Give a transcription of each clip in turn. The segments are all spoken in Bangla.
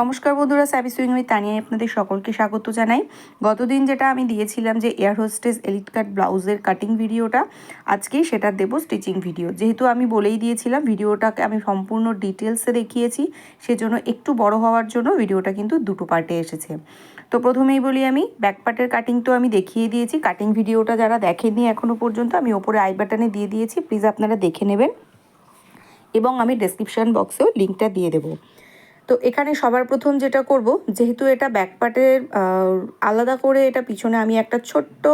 নমস্কার বন্ধুরা সাবি সুইং উইথ তানিয়ায় আপনাদের সকলকে স্বাগত জানাই। গতদিন যেটা আমি দিয়েছিলাম যে এয়ার হোস্টেস এলিট কাট ব্লাউজের কাটিং ভিডিওটা আজকেই সেটা দেবো স্টিচিং ভিডিও যেহেতু আমি বলেই দিয়েছিলাম, ভিডিওটাকে আমি সম্পূর্ণ ডিটেলসে দেখিয়েছি, সেজন্য একটু বড় হওয়ার জন্য ভিডিওটা কিন্তু দুটো পার্টে এসেছে। তো প্রথমেই বলি আমি ব্যাক পার্টের কাটিং তো আমি দেখিয়ে দিয়েছি কাটিং ভিডিওটা যারা দেখেননি এখনও পর্যন্ত, আমি ওপরে আই বাটনে দিয়ে দিয়েছি প্লিজ আপনারা দেখে নেবেন। এবং আমি ডেসক্রিপশান বক্সেও লিঙ্কটা দিয়ে দেবো। তো এখানে সবার প্রথম যেটা করব, যেহেতু এটা ব্যাকপার্টের আলাদা করে এটা পিছনে আমি একটা ছোট্ট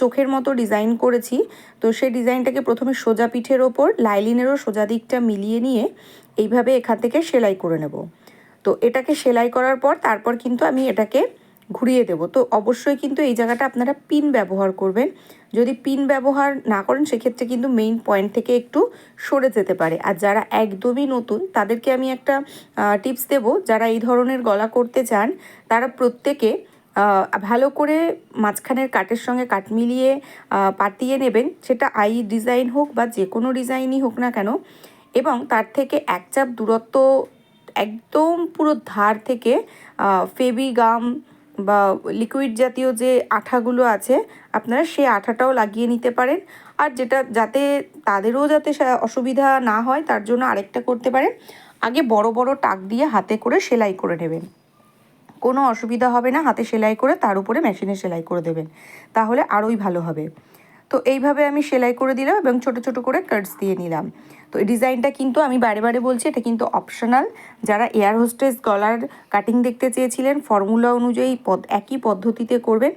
চোখের মতো ডিজাইন করেছি। তো সেই ডিজাইনটাকে প্রথমে সোজা পিঠের ওপর, লাইলিনেরও সোজা দিকটা মিলিয়ে নিয়ে এইভাবে এখান থেকে সেলাই করে নেব। তো এটাকে সেলাই করার পর, তারপর কিন্তু আমি এটাকে ঘুরিয়ে দেব। তো অবশ্যই কিন্তু এই জায়গাটা আপনারা পিন ব্যবহার করবেন। যদি পিন ব্যবহার না করেন, সেক্ষেত্রে কিন্তু মেইন পয়েন্ট থেকে একটু সরে যেতে পারে। আর যারা একদমই নতুন, তাদেরকে আমি একটা টিপস দেব। যারা এই ধরনের গলা করতে চান, তারা প্রত্যেকে ভালো করে মাঝখানের কাটের সঙ্গে কাট মিলিয়ে পাতিয়ে নেবেন। সেটা আই ডিজাইন হোক বা যে কোনো ডিজাইনই হোক না কেন। এবং তার থেকে এক চাপ দূরত্ব, একদম পুরো ধার থেকে ফেবি গাম বা লিকুইড জাতীয় যে আঠাগুলো আছে, আপনারা সেই আঠাটাও লাগিয়ে নিতে পারেন। আর যেটা, যাতে তাদেরও যাতে অসুবিধা না হয়, তার জন্য আরেকটা করতে পারেন। আগে বড় বড় টাক দিয়ে হাতে করে সেলাই করে নেবেন। কোনো অসুবিধা হবে না, হাতে সেলাই করে তার উপরে মেশিনে সেলাই করে দেবেন। তাহলে আরোই ভালো হবে। তো এইভাবে আমি সেলাই করে দিলাম এবং ছোট ছোট করে কাটস দিয়ে নিলাম। তো এই ডিজাইনটা কিন্তু আমি বারে বারে বলছি, এটা কিন্তু অপশনাল। যারা এয়ার হোস্টেস গলার কাটিং দেখতে চেয়েছিলেন, ফর্মুলা অনুযায়ী পদ, একই পদ্ধতিতে করবেন।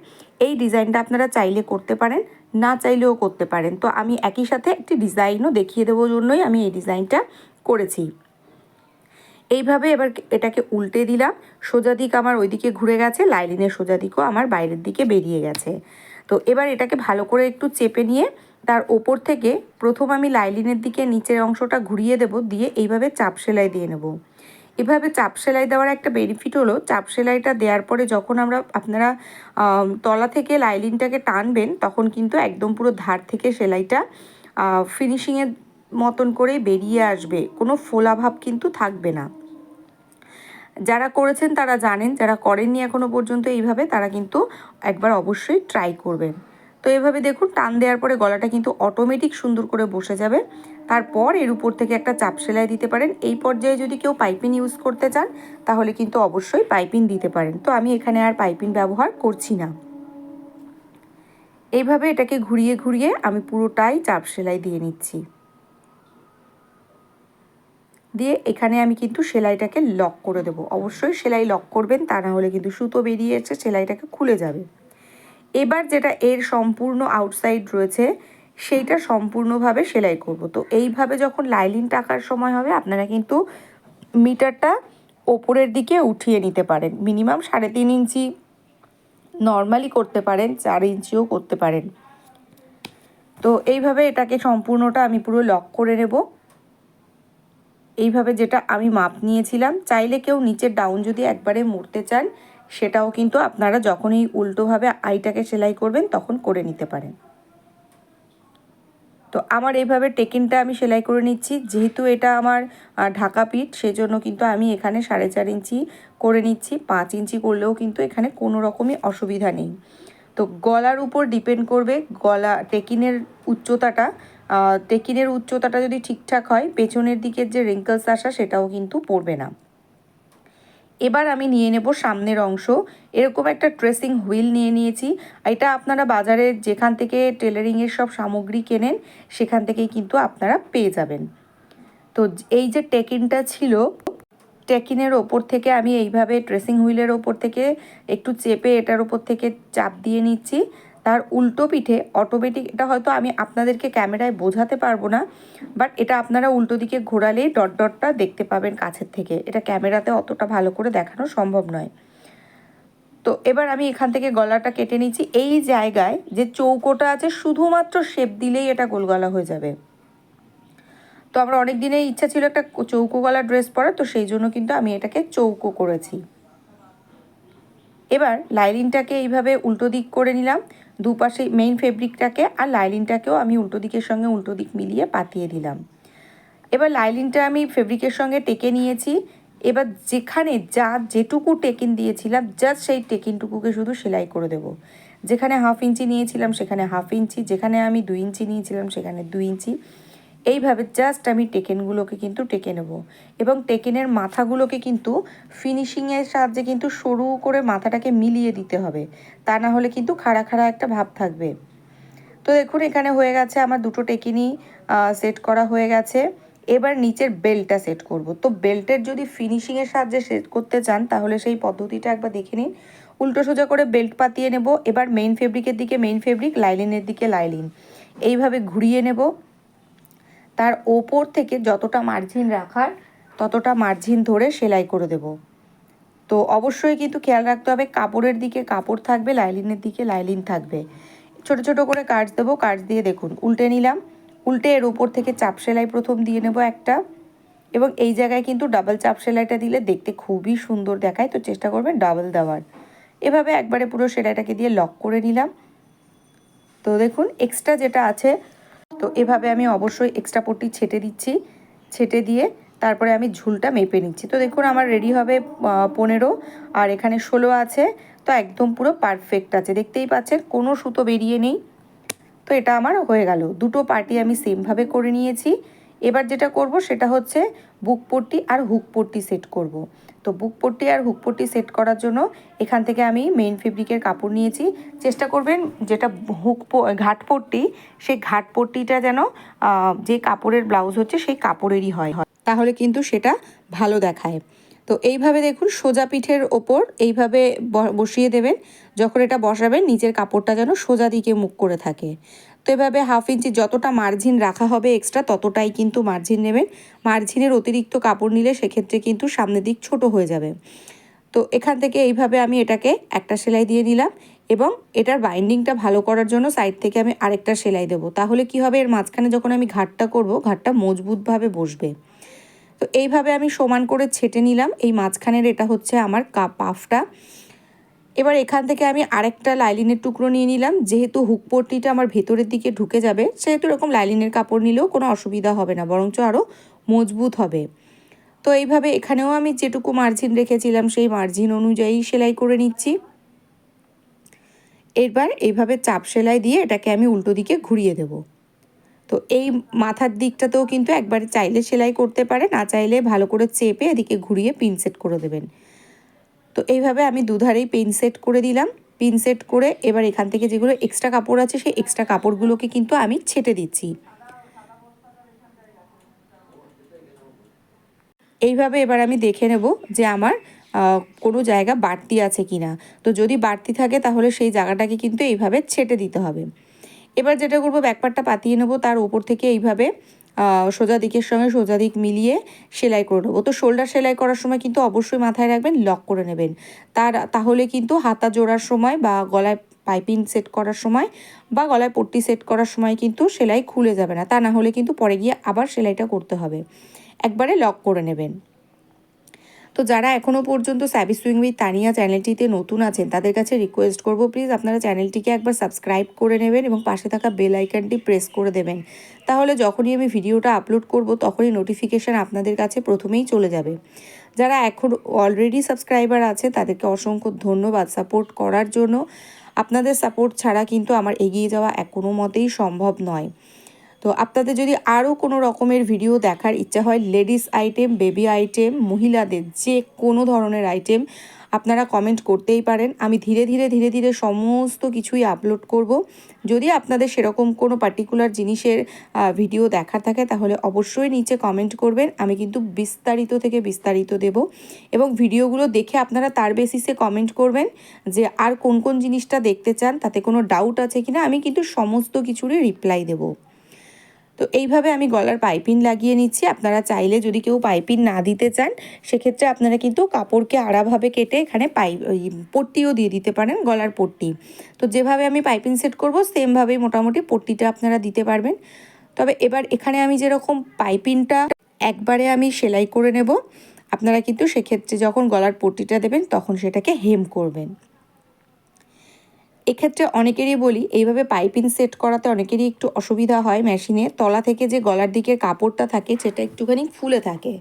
এই ডিজাইনটা আপনারা চাইলে করতে পারেন, না চাইলেও করতে পারেন। তো আমি একই সাথে একটি ডিজাইনও দেখিয়ে দেবো জন্যই আমি এই ডিজাইনটা করেছি। এইভাবে এবার এটাকে উল্টে দিলাম। সোজা দিক আমার ওইদিকে ঘুরে গেছে, লাইলিনের সোজা দিকও আমার বাইরের দিকে বেরিয়ে গেছে। তো এবার এটাকে ভালো করে একটু চেপে নিয়ে তার ওপর থেকে প্রথম আমি লাইলিনের দিকে নিচের অংশটা ঘুরিয়ে দেব, দিয়ে এইভাবে চাপ সেলাই দিয়ে নেব। এভাবে চাপ সেলাই দেওয়ার একটা বেনিফিট হলো, চাপ সেলাইটা দেওয়ার পরে যখন আমরা আপনারা তলা থেকে লাইলিনটাকে টানবেন, তখন কিন্তু একদম পুরো ধার থেকে সেলাইটা ফিনিশিংয়ের মতন করে বেরিয়ে আসবে। কোনো ফোলা ভাব কিন্তু থাকবে না। যারা করেছেন তারা জানেন, যারা করেননি এখনও পর্যন্ত এইভাবে, তারা কিন্তু একবার অবশ্যই ট্রাই করবেন। তো এভাবে দেখুন, টান দেওয়ার পরে গলাটা কিন্তু অটোমেটিক সুন্দর করে বসে যাবে। তারপর এর উপর থেকে একটা চাপ সেলাই দিতে পারেন। এই পর্যায়ে যদি কেউ পাইপিন ইউজ করতে চান, তাহলে কিন্তু অবশ্যই পাইপিন দিতে পারেন। তো আমি এখানে আর পাইপিন ব্যবহার করছি না। এইভাবে এটাকে ঘুরিয়ে ঘুরিয়ে আমি পুরোটাই চাপ সেলাই দিয়ে নিচ্ছি। দিয়ে এখানে আমি কিন্তু সেলাইটাকে লক করে দেবো। অবশ্যই সেলাই লক করবেন, তা না হলে কিন্তু সুতো বেরিয়ে এসে সেলাইটাকে খুলে যাবে। এবার যেটা এর সম্পূর্ণ আউটসাইড রয়েছে, সেইটা সম্পূর্ণভাবে সেলাই করব। তো এইভাবে যখন লাইলিন টাকার সময় হবে, আপনারা কিন্তু মিটারটা ওপরের দিকে উঠিয়ে নিতে পারেন। মিনিমাম সাড়ে তিন ইঞ্চি নর্মালি করতে পারেন, চার ইঞ্চিও করতে পারেন। তো এইভাবে এটাকে সম্পূর্ণটা আমি পুরো লক করে নেব। এইভাবে যেটা আমি মাপ নিয়েছিলাম, চাইলে কেউ নিচের ডাউন যদি একবারে মুড়তে চান, সেটাও কিন্তু আপনারা যখনই উল্টোভাবে আইটাকে সেলাই করবেন, তখন করে নিতে পারেন। তো আমার এইভাবে টেকিনটা আমি সেলাই করে নিচ্ছি। যেহেতু এটা আমার ঢাকা পিঠ, সেজন্য কিন্তু আমি এখানে সাড়ে চার ইঞ্চি করে নিচ্ছি। পাঁচ ইঞ্চি করলেও কিন্তু এখানে কোনো রকমই অসুবিধা নেই। তো গলার উপর ডিপেন্ড করবে, গলা, টেকিনের উচ্চতাটা টেকিনের উচ্চতাটা যদি ঠিকঠাক হয়, পেছনের দিকের যে রিঙ্কলস আসা সেটাও কিন্তু পড়বে না। এবার আমি নিয়ে নেব সামনের অংশ। এরকম একটা ট্রেসিং হুইল নিয়ে নিয়েছি। এটা আপনারা বাজারে যেখান থেকে টেলারিংয়ের সব সামগ্রী কেনেন, সেখান থেকেই কিন্তু আপনারা পেয়ে যাবেন। তো এই যে টেকিনটা ছিল, টেকিনের ওপর থেকে আমি এইভাবে ট্রেসিং হুইলের ওপর থেকে একটু চেপে এটার ওপর থেকে চাপ দিয়ে নিচ্ছি। তার উল্টো পিঠে অটোমেটিক এটা হয়তো আমি আপনাদেরকে ক্যামেরায় বোঝাতে পারব না বাট এটা আপনারা উল্টো দিকে ঘোরালেই ডট ডটটা দেখতে পাবেন কাছের থেকে। এটা ক্যামেরাতে অতটা ভালো করে দেখানো সম্ভব নয়। তো এবার আমি এখান থেকে গলাটা কেটে নিচ্ছি। এই জায়গায় যে চৌকোটা আছে, শুধুমাত্র শেপ দিলেই এটা গোল গলা হয়ে যাবে। তো আমার অনেক দিনের ইচ্ছা ছিল একটা চৌকো গলা ড্রেস পরা তো সেই জন্য কিন্তু আমি এটাকে চৌকো করেছি। এবার লাইলিনটাকে এইভাবে উল্টো দিক করে নিলাম। দুপাশে মেইন ফেব্রিকটাকে আর লাইলিনটাকেও আমি উল্টো দিকের সঙ্গে উল্টো দিক মিলিয়ে পাতিয়ে দিলাম। এবার লাইলিনটা আমি ফেব্রিকের সঙ্গে টেকে নিয়েছি। এবার যেখানে যা যেটুকু টেকিন দিয়েছিলাম জাস্ট সেই টেকিনটুকুকে শুধু সেলাই করে দেব। যেখানে হাফ ইঞ্চি নিয়েছিলাম, সেখানে হাফ ইঞ্চি যেখানে আমি দুই ইঞ্চি নিয়েছিলাম, সেখানে দুই ইঞ্চি এইভাবে জাস্ট আমি টেকেনগুলোকে কিন্তু টেকে নেব। এবং টেকেনের মাথাগুলোকে কিন্তু ফিনিশিংয়ের সাহায্যে কিন্তু সরু করে মাথাটাকে মিলিয়ে দিতে হবে। তা না হলে কিন্তু খাড়া খাড়া একটা ভাব থাকবে। তো দেখুন, এখানে হয়ে গেছে আমার দুটো টেকিনি সেট করা হয়ে গেছে। এবার নিচের বেল্টটা সেট করব। তো বেল্টের যদি ফিনিশিংয়ের সাহায্যে সেট করতে চান, তাহলে সেই পদ্ধতিটা একবার দেখে নিন। উল্টো সোজা করে বেল্ট পাতিয়ে নেব। এবার মেইন ফেব্রিকের দিকে মেইন ফেব্রিক লাইলিনের দিকে লাইলিন এইভাবে ঘুরিয়ে নেব। তার ওপর থেকে যতটা মার্জিন রাখার, ততটা মার্জিন ধরে সেলাই করে দেব। তো অবশ্যই কিন্তু খেয়াল রাখতে হবে, কাপড়ের দিকে কাপড় থাকবে, লাইলিনের দিকে লাইলিন থাকবে। ছোট ছোট করে কাজ দেবো কাজ দিয়ে দেখুন, উল্টে নিলাম, উল্টে এর ওপর থেকে চাপ সেলাই প্রথম দিয়ে নেব একটা। এবং এই জায়গায় কিন্তু ডাবল চাপ সেলাইটা দিলে দেখতে খুবই সুন্দর দেখায়, তো চেষ্টা করবেন ডাবল দেওয়ার। এভাবে একবারে পুরো সেলাইটাকে দিয়ে লক করে নিলাম। তো দেখুন এক্সট্রা যেটা আছে তো এভাবে আমি অবশ্যই এক্সট্রা পট্টি ছেটে দিচ্ছি। ছেটে দিয়ে তারপরে আমি ঝুলটা মেপে নিচ্ছি। তো দেখুন, আমার রেডি হবে পনেরো। আর এখানে ষোলো আছে। তো একদম পুরো পারফেক্ট আছে। দেখতেই পাচ্ছেন, কোনো সুতো বেরিয়ে নেই। তো এটা আমার হয়ে গেল। দুটো পার্টি আমি সেমভাবে করে নিয়েছি। এবার যেটা করব সেটা হচ্ছে বুক পট্টি আর হুক পট্টি সেট করব। তো বুক পট্টি আর হুক পট্টি সেট করার জন্য এখান থেকে আমি মেইন ফেব্রিকের কাপড় নিয়েছি। চেষ্টা করবেন যেটা হুক ঘাট পট্টি, সেই ঘাট পট্টিটা যেন যে কাপড়ের ব্লাউজ হচ্ছে সেই কাপড়েরই হয়। তাহলে কিন্তু সেটা ভালো দেখায়। তো এইভাবে দেখুন সোজা পিঠের ওপর এইভাবে বসিয়ে দেবেন। যখন এটা বসাবেন, নিচের কাপড়টা যেন সোজা দিকে মুখ করে থাকে। তো এভাবে হাফ ইঞ্চি যতটা মার্জিন রাখা হবে এক্সট্রা ততটাই কিন্তু মার্জিন নেবেন। মার্জিনের অতিরিক্ত কাপড় নিলে সেক্ষেত্রে কিন্তু সামনের দিক ছোট হয়ে যাবে। তো এখান থেকে এইভাবে আমি এটাকে একটা সেলাই দিয়ে নিলাম এবং এটার বাইন্ডিংটা ভালো করার জন্য সাইড থেকে আমি আরেকটা সেলাই দেবো। তাহলে কি হবে? এর মাঝখানে যখন আমি ঘাটটা করব, ঘাটটা মজবুতভাবে বসবে। তো এইভাবে আমি সমান করে ছেটে নিলাম। এই মাঝখানের এটা হচ্ছে আমার কাপ পাফটা এবার এখান থেকে আমি আরেকটা লাইলিনের টুকরো নিয়ে নিলাম। যেহেতু হুকপট্টিটা আমার ভেতরের দিকে ঢুকে যাবে, সেহেতু এরকম লাইলিনের কাপড় নিলেও কোনো অসুবিধা হবে না, বরঞ্চ আরও মজবুত হবে। তো এইভাবে এখানেও আমি যেটুকু মার্জিন রেখেছিলাম, সেই মার্জিন অনুযায়ী সেলাই করে নিচ্ছি। এবার এইভাবে চাপ সেলাই দিয়ে এটাকে আমি উল্টো দিকে ঘুরিয়ে দেব। তো এই মাথার দিকটাতেও কিন্তু একবারে চাইলে সেলাই করতে পারে, না চাইলে ভালো করে চেপে এদিকে ঘুরিয়ে পিন সেট করে দেবেন। তো এইভাবে আমি দুধারেই পিন সেট করে দিলাম। পিন সেট করে এবার এখান থেকে যেগুলো এক্সট্রা কাপড় আছে, সেই এক্সট্রা কাপড়গুলোকে কিন্তু আমি ছেটে দিচ্ছি। এইভাবে এবার আমি দেখে নেব যে আমার কোনো জায়গা বাড়তি আছে কি না তো যদি বাড়তি থাকে তাহলে সেই জায়গাটাকে কিন্তু এইভাবে ছেটে দিতে হবে। এবার যেটা করব ব্যাকপারটা পাতিয়ে নেব। তার উপর থেকে এইভাবে সোজা দিকের সঙ্গে সোজা দিক মিলিয়ে সেলাই করে নেব। তো শোল্ডার সেলাই করার সময় কিন্তু অবশ্যই মাথায় রাখবেন, লক করে নেবেন। তার, তাহলে কিন্তু হাতা জোড়ার সময় বা গলায় পাইপিং সেট করার সময় বা গলায় পট্টি সেট করার সময় কিন্তু সেলাই খুলে যাবে না। তা না হলে কিন্তু পরে গিয়ে আবার সেলাইটা করতে হবে। একবারে লক করে নেবেন। তো যারা এখনও পর্যন্ত স্যাবি সুইং উইথ তানিয়া চ্যানেলটিতে নতুন আছেন, তাদের কাছে রিকোয়েস্ট করব প্লিজ আপনারা চ্যানেলটিকে একবার সাবস্ক্রাইব করে নেবেন এবং পাশে থাকা বেল আইকনটি প্রেস করে দেবেন। তাহলে যখনই আমি ভিডিওটা আপলোড করব, তখনই নোটিফিকেশান আপনাদের কাছে প্রথমেই চলে যাবে। যারা এখন অলরেডি সাবস্ক্রাইবার আছে, তাদেরকে অসংখ্য ধন্যবাদ সাপোর্ট করার জন্য। আপনাদের সাপোর্ট ছাড়া কিন্তু আমার এগিয়ে যাওয়া কোনো মতেই সম্ভব নয়। তো আপনাদের যদি আরও কোনো রকমের ভিডিও দেখার ইচ্ছা হয় লেডিস আইটেম বেবি আইটেম মহিলাদের যে কোনো ধরনের আইটেম আপনারা কমেন্ট করতেই পারেন। আমি ধীরে ধীরে ধীরে ধীরে সমস্ত কিছুই আপলোড করব। যদি আপনাদের সেরকম কোনো পার্টিকুলার জিনিসের ভিডিও দেখার থাকে, তাহলে অবশ্যই নিচে কমেন্ট করবেন। আমি কিন্তু বিস্তারিত থেকে বিস্তারিত দেব। এবং ভিডিওগুলো দেখে আপনারা তার বেসিসে কমেন্ট করবেন যে আর কোন কোন জিনিসটা দেখতে চান, তাতে কোনো ডাউট আছে কিনা, আমি কিন্তু সমস্ত কিছুরই রিপ্লাই দেবো। তো এইভাবে আমি গলার পাইপিং লাগিয়ে নিচ্ছি। আপনারা চাইলে যদি কেউ পাইপিং না দিতে চান, সেক্ষেত্রে আপনারা কিন্তু কাপড়কে আড়াভাবে কেটে এখানে পাই পট্টিও দিয়ে দিতে পারেন গলার পট্টি। তো যেভাবে আমি পাইপিং সেট করব, সেমভাবেই মোটামুটি পট্টিটা আপনারা দিতে পারবেন। তবে এবার এখানে আমি যেরকম পাইপিংটা একবারে আমি সেলাই করে নেব, আপনারা কিন্তু সেক্ষেত্রে যখন গলার পট্টিটা দেবেন, তখন সেটাকে হেম করবেন। এক্ষেত্রে অনেকেরই বলি, এইভাবে পাইপিং সেট করাতে অনেকেরই একটু অসুবিধা হয় মেশিনে। তলা থেকে যে গলার দিকের কাপড়টা থাকে, সেটা একটুখানি ফুলে থাকে।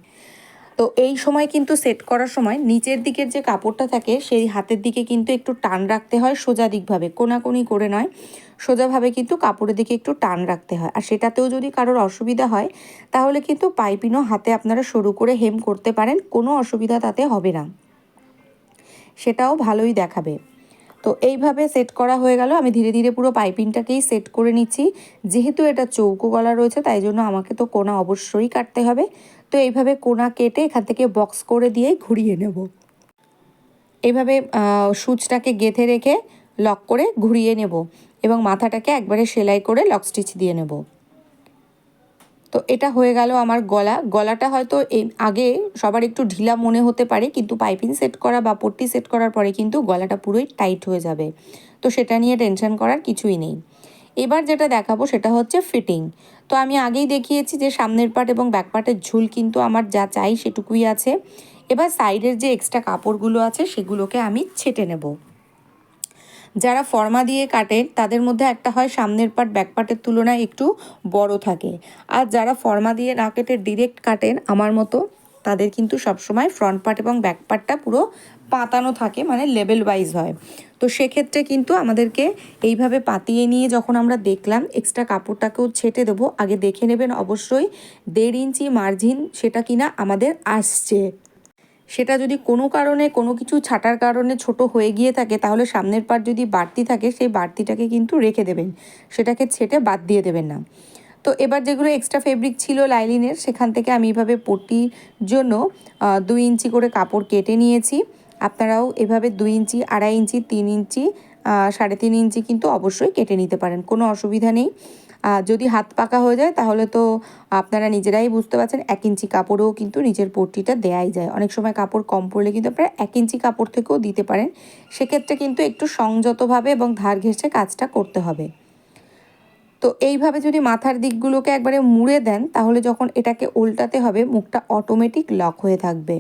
তো এই সময় কিন্তু সেট করার সময় নিচের দিকের যে কাপড়টা থাকে, সেই হাতের দিকে কিন্তু একটু টান রাখতে হয়, সোজা দিকভাবে, কোনাকুনি করে নয়। সোজাভাবে কিন্তু কাপড়ের দিকে একটু টান রাখতে হয়। আর সেটাতেও যদি কারোর অসুবিধা হয়, তাহলে কিন্তু পাইপিনও হাতে আপনারা শুরু করে হেম করতে পারেন, কোনো অসুবিধা তাতে হবে না। সেটাও ভালোই দেখাবে। তো এইভাবে সেট করা হয়ে গেল। আমি ধীরে ধীরে পুরো পাইপিংটাকেই সেট করে নিচ্ছি। যেহেতু এটা চৌকো গলা রয়েছে, তাই জন্য আমাকে তো কোনা অবশ্যই কাটতে হবে। তো এইভাবে কোনা কেটে এখান থেকে বক্স করে দিয়েই ঘুরিয়ে নেব। এভাবে সুচটাকে গেঁথে রেখে লক করে ঘুরিয়ে নেব এবং মাথাটাকে একবারে সেলাই করে লক স্টিচ দিয়ে নেব। তো এটা হয়ে গেল আমার গলা। গলাটা হয়তো এই আগে সবার একটু ঢিলা মনে হতে পারে, কিন্তু পাইপিং সেট করা বা পট্টি সেট করার পরে কিন্তু গলাটা পুরোই টাইট হয়ে যাবে। তো সেটা নিয়ে টেনশন করার কিছুই নেই। এবার যেটা দেখাবো সেটা হচ্ছে ফিটিং। তো আমি আগেই দেখিয়েছি যে সামনের পার্ট এবং ব্যাক পার্টের ঝুল কিন্তু আমার যা চাই সেটুকুই আছে। এবার সাইডের যে এক্সট্রা কাপড়গুলো আছে সেগুলোকে আমি ছেটে নেব। যারা ফর্মা দিয়ে কাটেন তাদের মধ্যে একটা হয় সামনের পার্ট ব্যাক পার্টের তুলনায় একটু বড় থাকে। আর যারা ফর্মা দিয়ে না কেটে ডিরেক্ট কাটেন, আমার মতো, তাদের কিন্তু সবসময় ফ্রন্ট পার্ট এবং ব্যাক পার্টটা পুরো পাতানো থাকে মানে লেভেল ওয়াইজ হয়। তো সেক্ষেত্রে কিন্তু আমাদেরকে এইভাবে পাতিয়ে নিয়ে যখন আমরা দেখলাম এক্সট্রা কাপড়টাকেও ছেটে দেবো, আগে দেখে নেবেন অবশ্যই দেড় ইঞ্চি মার্জিন সেটা কিনা আমাদের আসছে। সেটা যদি কোনো কারণে, কোনো কিছু ছাটার কারণে ছোট হয়ে গিয়ে থাকে, তাহলে সামনের পার যদি বাড়তি থাকে, সেই বাড়তিটাকে কিন্তু রেখে দেবেন। সেটাকে ছেটে বাদ দিয়ে দেবেন না। তো এবার যেগুলো এক্সট্রা ফেব্রিক ছিল লাইলিনের, সেখান থেকে আমি এভাবে পটির জন্য দুই ইঞ্চি করে কাপড় কেটে নিয়েছি। আপনারাও এভাবে দুই ইঞ্চি, আড়াই ইঞ্চি, তিন ইঞ্চি সাড়ে তিন ইঞ্চি কিন্তু অবশ্যই কেটে নিতে পারেন, কোনো অসুবিধা নেই। যদি হাত পাকা হয়ে যায় তাহলে তো আপনারা নিজেরাই বুঝতে পারছেন, এক ইঞ্চি কাপড়েও কিন্তু নিচের পট্টিটা দেয়াই যায়। অনেক সময় কাপড় কম পড়লে কিন্তু আপনারা এক ইঞ্চি কাপড় থেকেও দিতে পারেন। সেক্ষেত্রে কিন্তু একটু সংযতভাবে এবং ধার ঘেঁষে কাজটা করতে হবে। তো এইভাবে যদি মাথার দিকগুলোকে একবারে মুড়ে দেন তাহলে যখন এটাকে উল্টাতে হবে, মুখটা অটোমেটিক লক হয়ে থাকবে।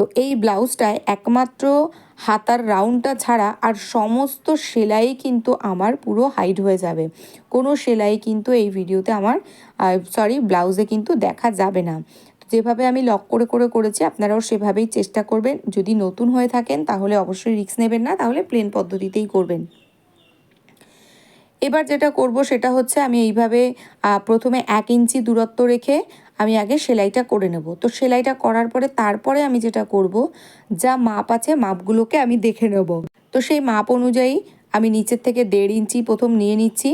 তো এই ব্লাউজটায় একমাত্র হাতার রাউন্ডটা ছাড়া আর সমস্ত সেলাই কিন্তু আমার পুরো হাইড হয়ে যাবে। কোনো সেলাই কিন্তু এই ভিডিওতে আমার সরি ব্লাউজে কিন্তু দেখা যাবে না। যেভাবে আমি লক করে করে করেছি, আপনারাও সেভাবেই চেষ্টা করবেন। যদি নতুন হয়ে থাকেন, তাহলে অবশ্যই রিস্ক নেবেন না, তাহলে প্লেন পদ্ধতিতেই করবেন। এবার যেটা করব, সেটা হচ্ছে আমি এইভাবে প্রথমে এক ইঞ্চি দূরত্ব রেখে আমি আগে সেলাইটা করে নেব। তো সেলাইটা করার পরে তারপরে আমি যেটা করব, যা মাপ আছে মাপগুলোকে আমি দেখে নেব। তো সেই মাপ অনুযায়ী আমি নিচের থেকে দেড় ইঞ্চি প্রথম নিয়ে নিচ্ছি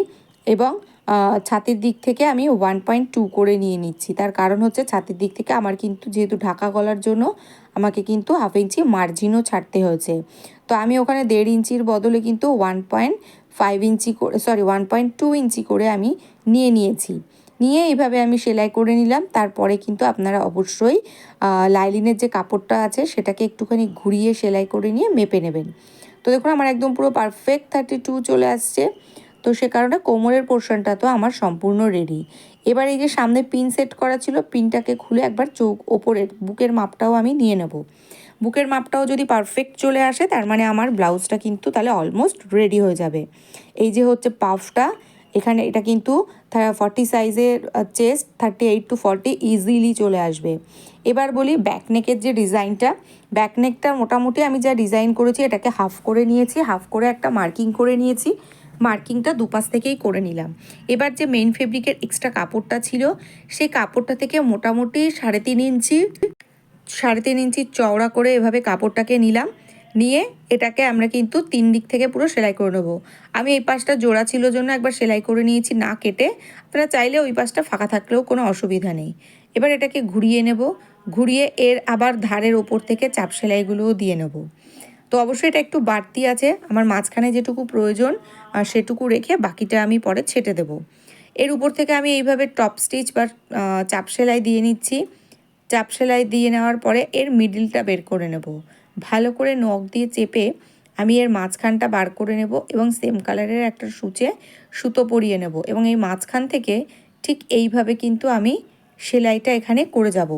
এবং ছাতির দিক থেকে আমি ওয়ান পয়েন্ট টু করে নিয়ে নিচ্ছি। তার কারণ হচ্ছে ছাতির দিক থেকে আমার কিন্তু যেহেতু ঢাকা গলার জন্য আমাকে কিন্তু হাফ ইঞ্চি মার্জিনও ছাড়তে হয়েছে। তো আমি ওখানে দেড় ইঞ্চির বদলে কিন্তু ওয়ান পয়েন্ট ফাইভ ইঞ্চি করে sorry one point two inch করে আমি নিয়ে নিয়েছি। নিয়ে এইভাবে আমি সেলাই করে নিলাম। তারপরে কিন্তু আপনারা অবশ্যই লাইলিনের যে কাপড়টা আছে সেটাকে একটুখানি ঘুরিয়ে সেলাই করে নিয়ে মেপে নেবেন। তো দেখুন আমার একদম পুরো পারফেক্ট থার্টি টু চলে আসছে। তো সে কারণে কোমরের পোর্শনটা তো আমার সম্পূর্ণ রেডি এবার এই যে সামনে পিন সেট করা ছিল পিনটাকে খুলে একবার চোখ ওপরের বুকের মাপটাও আমি নিয়ে নেব। বুকের মাপটাও যদি পারফেক্ট চলে আসে, তার মানে আমার ব্লাউজটা কিন্তু তাহলে অলমোস্ট রেডি হয়ে যাবে। এই যে হচ্ছে পাফটা এখানে এটা কিন্তু ফর্টি সাইজের chest thirty eight to forty easily চলে আসবে। এবার বলি ব্যাকনেকের যে ডিজাইনটা ব্যাকনেকটা মোটামুটি আমি যা ডিজাইন করেছি এটাকে হাফ করে নিয়েছি হাফ করে একটা মার্কিং করে নিয়েছি মার্কিংটা দুপাশ থেকেই করে নিলাম। এবার যে মেইন ফেব্রিকের এক্সট্রা কাপড়টা ছিল, সেই কাপড়টা থেকে মোটামুটি সাড়ে তিন ইঞ্চি, সাড়ে তিন ইঞ্চি চওড়া করে এভাবে কাপড়টাকে নিলাম। নিয়ে এটাকে আমরা কিন্তু তিন দিক থেকে পুরো সেলাই করে নেব। আমি এই পাশটা জোড়া ছিল জন্য একবার সেলাই করে নিয়েছি না কেটে। আপনারা চাইলে ওই পাশটা ফাঁকা থাকলেও কোনো অসুবিধা নেই। এবার এটাকে ঘুরিয়ে নেব। ঘুরিয়ে এর আবার ধারের ওপর থেকে চাপ সেলাইগুলোও দিয়ে নেব। তো অবশ্যই এটা একটু বাড়তি আছে। আমার মাঝখানে যেটুকু প্রয়োজন সেটুকু রেখে বাকিটা আমি পরে ছেটে দেব। এর উপর থেকে আমি এইভাবে টপ স্টিচ বা চাপ সেলাই দিয়ে নিচ্ছি। চাপ সেলাই দিয়ে নেওয়ার পরে এর মিডিলটা বের করে নেব। ভালো করে নখ দিয়ে চেপে আমি এর মাঝখানটা বার করে নেব এবং সেম কালারের একটা সূচে সুতো পরিয়ে নেব এবং এই মাঝখান থেকে ঠিক এইভাবে কিন্তু আমি সেলাইটা এখানে করে যাব।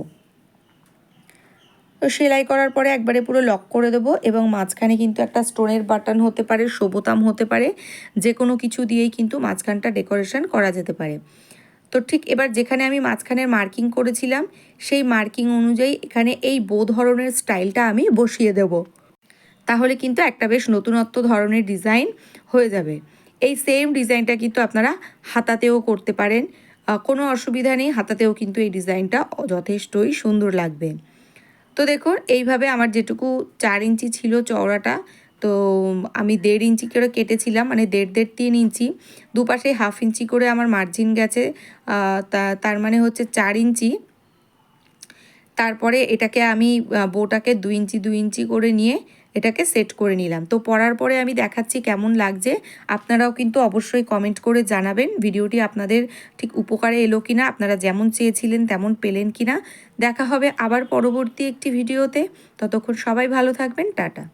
তো সেলাই করার পরে একবারে পুরো লক করে দেবো এবং মাঝখানে কিন্তু একটা স্টোনের বাটন হতে পারে, সবুতাম হতে পারে যে কোনো কিছু দিয়েই কিন্তু মাঝখানটা ডেকোরেশন করা যেতে পারে। তো ঠিক এবার যেখানে আমি মাঝখানের মার্কিং করেছিলাম, সেই মার্কিং অনুযায়ী এখানে এই বো ধরনের স্টাইলটা আমি বসিয়ে দেব। তাহলে কিন্তু একটা বেশ নতুনত্ব ধরনের ডিজাইন হয়ে যাবে। এই সেম ডিজাইনটা কিন্তু আপনারা হাতাতেও করতে পারেন। কোনো অসুবিধা নেই, হাতাতেও কিন্তু এই ডিজাইনটা যথেষ্টই সুন্দর লাগবে। তো দেখুন, এইভাবে আমার যেটুকু চার ইঞ্চি ছিল চওড়াটা তো আমি দেড় ইঞ্চি করে কেটেছিলাম মানে দেড় দেড় তিন ইঞ্চি। দুপাশে হাফ ইঞ্চি করে আমার মার্জিন গেছে তার মানে হচ্ছে চার ইঞ্চি। তারপরে এটাকে আমি আহ, বউটাকে দুই ইঞ্চি দুই ইঞ্চি করে নিয়ে এটাকে সেট করে নিলাম। তো পরার পরে আমি দেখাচ্ছি কেমন লাগছে। আপনারাও কিন্তু অবশ্যই কমেন্ট করে জানাবেন ভিডিওটি আপনাদের ঠিক উপকারে এলো কিনা আপনারা যেমন চেয়েছিলেন তেমন পেলেন কিনা। দেখা হবে আবার পরবর্তী একটি ভিডিওতে। ততক্ষণ সবাই ভালো থাকবেন টাটা।